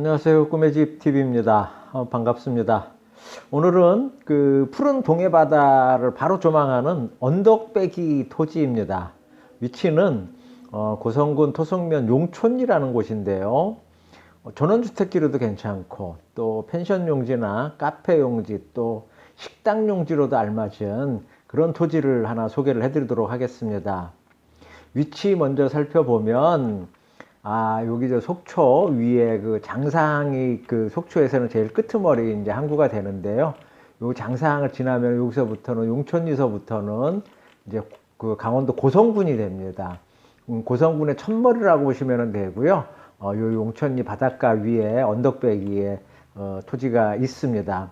안녕하세요. 꿈의 집 TV입니다. 어, 반갑습니다. 오늘은 그 푸른 동해 바다를 바로 조망하는 언덕배기 토지입니다. 위치는 어, 고성군 토성면 용촌이라는 곳인데요. 어, 전원주택지로도 괜찮고 또 펜션 용지나 카페 용지 또 식당 용지로도 알맞은 그런 토지를 하나 소개를 해드리도록 하겠습니다. 위치 먼저 살펴보면 아 여기 저 속초 위에 그 장상이 그 속초에서는 제일 끄트머리 이제 항구가 되는데요. 요 장상을 지나면 여기서부터는 용천리서부터는 이제 그 강원도 고성군이 됩니다. 음, 고성군의 첫머리라고 보시면 되고요. 어, 요 용천리 바닷가 위에 언덕배기에 어, 토지가 있습니다.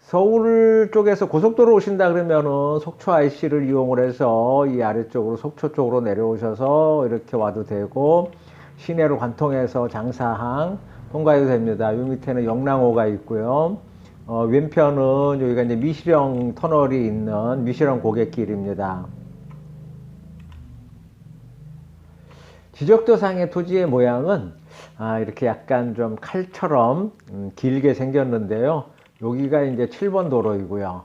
서울 쪽에서 고속도로 오신다 그러면은 속초 IC를 이용을 해서 이 아래쪽으로 속초 쪽으로 내려오셔서 이렇게 와도 되고 시내로 관통해서 장사항 통과해도 됩니다. 요 밑에는 영랑호가 있고요. 어, 왼편은 여기가 이제 미시령 터널이 있는 미시령 고갯길입니다. 지적도상의 토지의 모양은 아, 이렇게 약간 좀 칼처럼 음, 길게 생겼는데요. 여기가 이제 7번 도로이고요.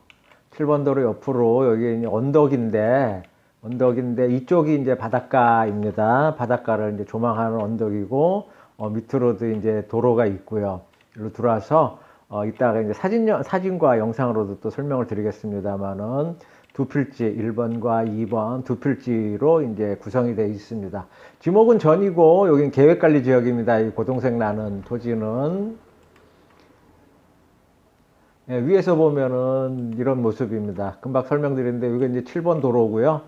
7번 도로 옆으로 여기 언덕인데 언덕인데 이쪽이 이제 바닷가입니다. 바닷가를 이제 조망하는 언덕이고 어, 밑으로도 이제 도로가 있고요. 일로 들어와서 어, 이따가 이제 사진 사진과 영상으로도 또 설명을 드리겠습니다만은 두 필지 1번과 2번 두 필지로 이제 구성이 되어 있습니다. 지목은 전이고 여기는 계획관리 지역입니다. 이 고동색 나는 토지는 예, 위에서 보면은 이런 모습입니다. 금방 설명드렸는데 여기 이제 7번 도로고요.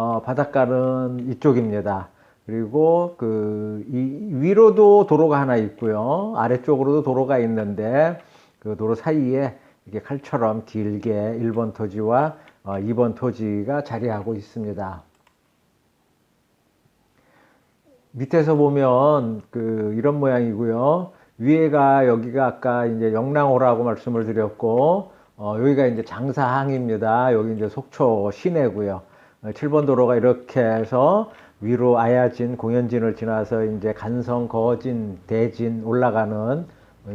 어, 바닷가는 이쪽입니다. 그리고 그 이, 위로도 도로가 하나 있고요. 아래쪽으로도 도로가 있는데 그 도로 사이에 이게 칼처럼 길게 1번 토지와 어, 2번 토지가 자리하고 있습니다. 밑에서 보면 그 이런 모양이고요. 위에가 여기가 아까 이제 영랑호라고 말씀을 드렸고 어, 여기가 이제 장사항입니다. 여기 이제 속초 시내고요. 7번 도로가 이렇게 해서 위로 아야진, 공연진을 지나서 이제 간성, 거진, 대진 올라가는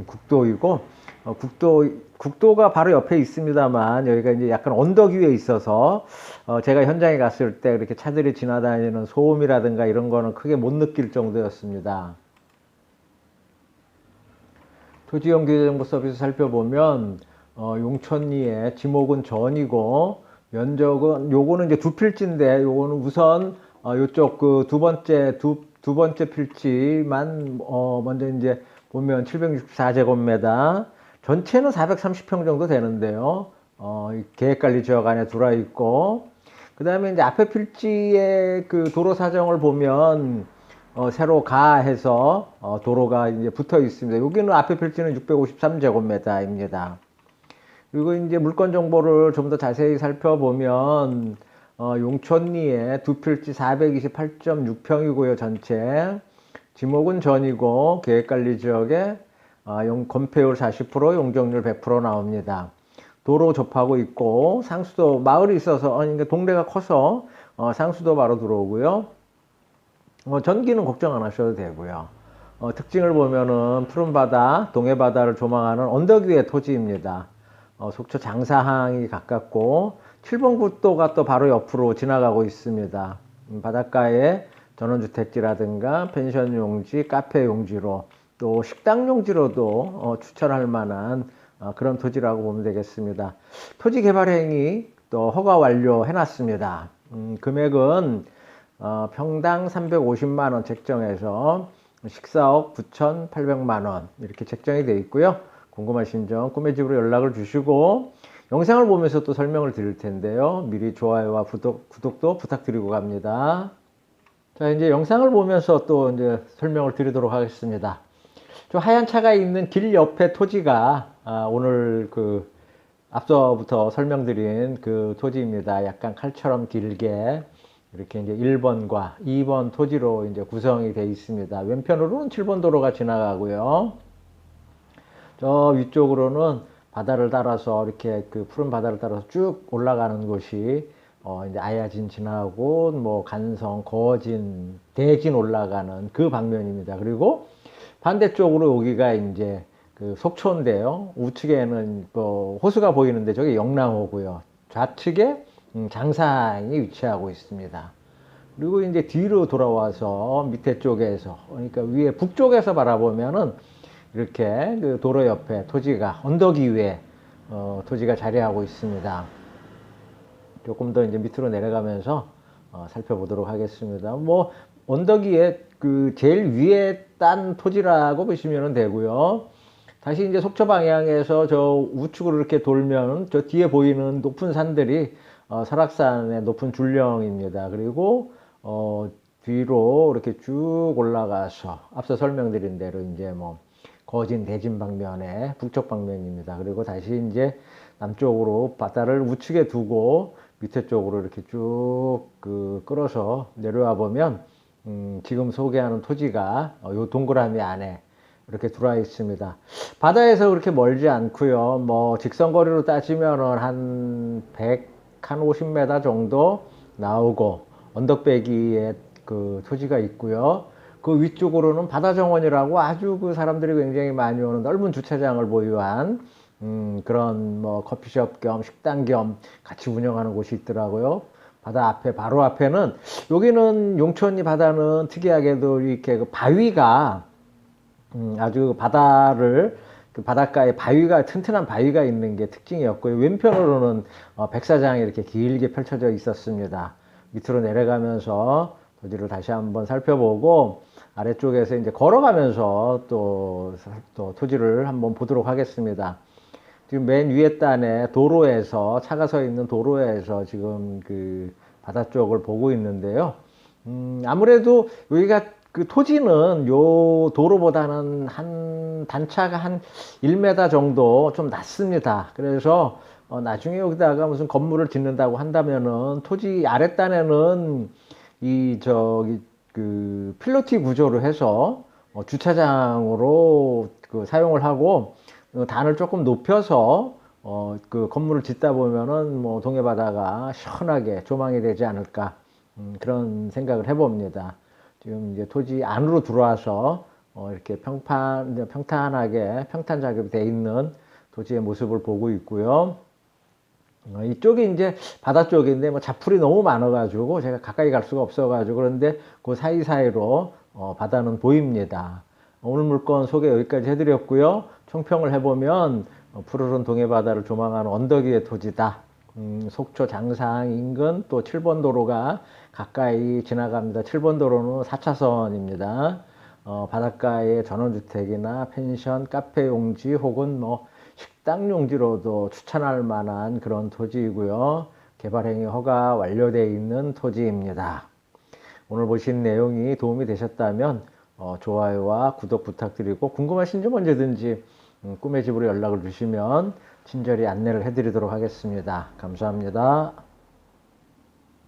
국도이고 어, 국도 국도가 바로 옆에 있습니다만 여기가 이제 약간 언덕 위에 있어서 어, 제가 현장에 갔을 때 이렇게 차들이 지나다니는 소음이라든가 이런 거는 크게 못 느낄 정도였습니다. 토지용 교정보 서비스 살펴보면 어, 용천리에 지목은 전이고 면적은 요거는 이제 두 필지인데 요거는 우선 어, 요쪽 그 두 번째 두, 두 번째 필지만 어, 먼저 이제 보면 764제곱미터 전체는 430평 정도 되는데요. 어, 계획관리 지역 안에 들어와 있고 그 다음에 이제 앞에 필지의 그 도로 사정을 보면 어, 새로 가해서 어, 도로가 이제 붙어 있습니다. 여기는 앞에 필지는 653제곱미터입니다. 그리고 이제 물건 정보를 좀 더 자세히 살펴보면 어, 용천리에 두 필지 428.6평이고요 전체 지목은 전이고 계획관리 지역에 어, 용, 건폐율 40% 용적률 100% 나옵니다. 도로 접하고 있고 상수도 마을이 있어서 아니 그러니까 동네가 커서 어, 상수도 바로 들어오고요. 어, 전기는 걱정 안 하셔도 되고요. 어, 특징을 보면은 푸른 바다, 동해 바다를 조망하는 언덕 위의 토지입니다. 어, 속초 장사항이 가깝고 7번 국도가 또 바로 옆으로 지나가고 있습니다. 음, 바닷가에 전원주택지라든가 펜션 용지, 카페 용지로 또 식당 용지로도 어, 추천할 만한 어, 그런 토지라고 보면 되겠습니다. 토지 개발 행위 또 허가 완료 해놨습니다. 음, 금액은 어, 평당 350만 원 책정해서 14억 9,800만 원 이렇게 책정이 되어 있고요. 궁금하신 점 꿈의 집으로 연락을 주시고 영상을 보면서 또 설명을 드릴 텐데요. 미리 좋아요와 구독, 구독도 부탁드리고 갑니다. 자, 이제 영상을 보면서 또 이제 설명을 드리도록 하겠습니다. 저 하얀 차가 있는 길 옆에 토지가 아, 오늘 그 앞서부터 설명드린 그 토지입니다. 약간 칼처럼 길게 이렇게 이제 1번과 2번 토지로 이제 구성이 되어 있습니다. 왼편으로는 7번 도로가 지나가고요. 저 위쪽으로는 바다를 따라서 이렇게 그 푸른 바다를 따라서 쭉 올라가는 곳이 어 이제 아야진 지나고 뭐 간성, 거진, 대진 올라가는 그 방면입니다. 그리고 반대쪽으로 여기가 이제 그 속초인데요. 우측에는 뭐 호수가 보이는데 저게 영랑호고요. 좌측에 음, 장산이 위치하고 있습니다. 그리고 이제 뒤로 돌아와서 밑에 쪽에서 그러니까 위에 북쪽에서 바라보면은 이렇게 그 도로 옆에 토지가 언덕 위에 어, 토지가 자리하고 있습니다. 조금 더 이제 밑으로 내려가면서 어, 살펴보도록 하겠습니다. 뭐 언덕 위에 그 제일 위에 딴 토지라고 보시면 되고요. 다시 이제 속초 방향에서 저 우측으로 이렇게 돌면 저 뒤에 보이는 높은 산들이 어, 설악산의 높은 줄령입니다. 그리고 어, 뒤로 이렇게 쭉 올라가서 앞서 설명드린 대로 이제 뭐 거진 대진 방면의 북쪽 방면입니다. 그리고 다시 이제 남쪽으로 바다를 우측에 두고 밑에 쪽으로 이렇게 쭉 그 끌어서 내려와 보면 음, 지금 소개하는 토지가 어, 요 동그라미 안에 이렇게 들어와 있습니다. 바다에서 그렇게 멀지 않고요. 뭐 직선거리로 따지면은 한 100, 한 50m 정도 나오고 언덕배기에 그 토지가 있고요. 그 위쪽으로는 바다 정원이라고 아주 그 사람들이 굉장히 많이 오는 넓은 주차장을 보유한 음, 그런 뭐 커피숍 겸 식당 겸 같이 운영하는 곳이 있더라고요. 바다 앞에 바로 앞에는 여기는 용천이 바다는 특이하게도 이렇게 그 바위가 음, 아주 그 바다를 그 바닷가에 바위가 튼튼한 바위가 있는 게 특징이었고요. 왼편으로는 어, 백사장이 이렇게 길게 펼쳐져 있었습니다. 밑으로 내려가면서 도지를 다시 한번 살펴보고 아래쪽에서 이제 걸어가면서 또, 또 토지를 한번 보도록 하겠습니다. 지금 맨 위에 단에 도로에서 차가 서 있는 도로에서 지금 그 바다 쪽을 보고 있는데요. 음, 아무래도 여기가 그 토지는 요 도로보다는 한 단차가 한 1m 정도 좀 낮습니다. 그래서 어, 나중에 여기다가 무슨 건물을 짓는다고 한다면은 토지 아랫단에는 이 저기 그 필로티 구조로 해서 어, 주차장으로 그 사용을 하고 어, 단을 조금 높여서 어, 그 건물을 짓다 보면은 뭐 동해 바다가 시원하게 조망이 되지 않을까 음, 그런 생각을 해봅니다. 지금 이제 토지 안으로 들어와서 어, 이렇게 평판 평탄하게 평탄 작업이 돼 있는 토지의 모습을 보고 있고요. 어, 이쪽이 이제 바다 쪽인데 뭐 자풀이 너무 많아가지고 제가 가까이 갈 수가 없어가지고 그런데 그 사이사이로 어, 바다는 보입니다. 오늘 물건 소개 여기까지 해드렸고요. 총평을 해보면 어, 푸르른 동해 바다를 조망하는 언덕 위의 토지다. 음, 속초 장상 인근 또 7번 도로가 가까이 지나갑니다. 7번 도로는 4차선입니다. 어, 바닷가에 전원주택이나 펜션, 카페 용지 혹은 뭐 식당 용지로도 추천할 만한 그런 토지이고요. 개발행위 허가 완료되어 있는 토지입니다. 오늘 보신 내용이 도움이 되셨다면 어, 좋아요와 구독 부탁드리고 궁금하신 점 언제든지 음, 꿈의 집으로 연락을 주시면 친절히 안내를 해드리도록 하겠습니다. 감사합니다.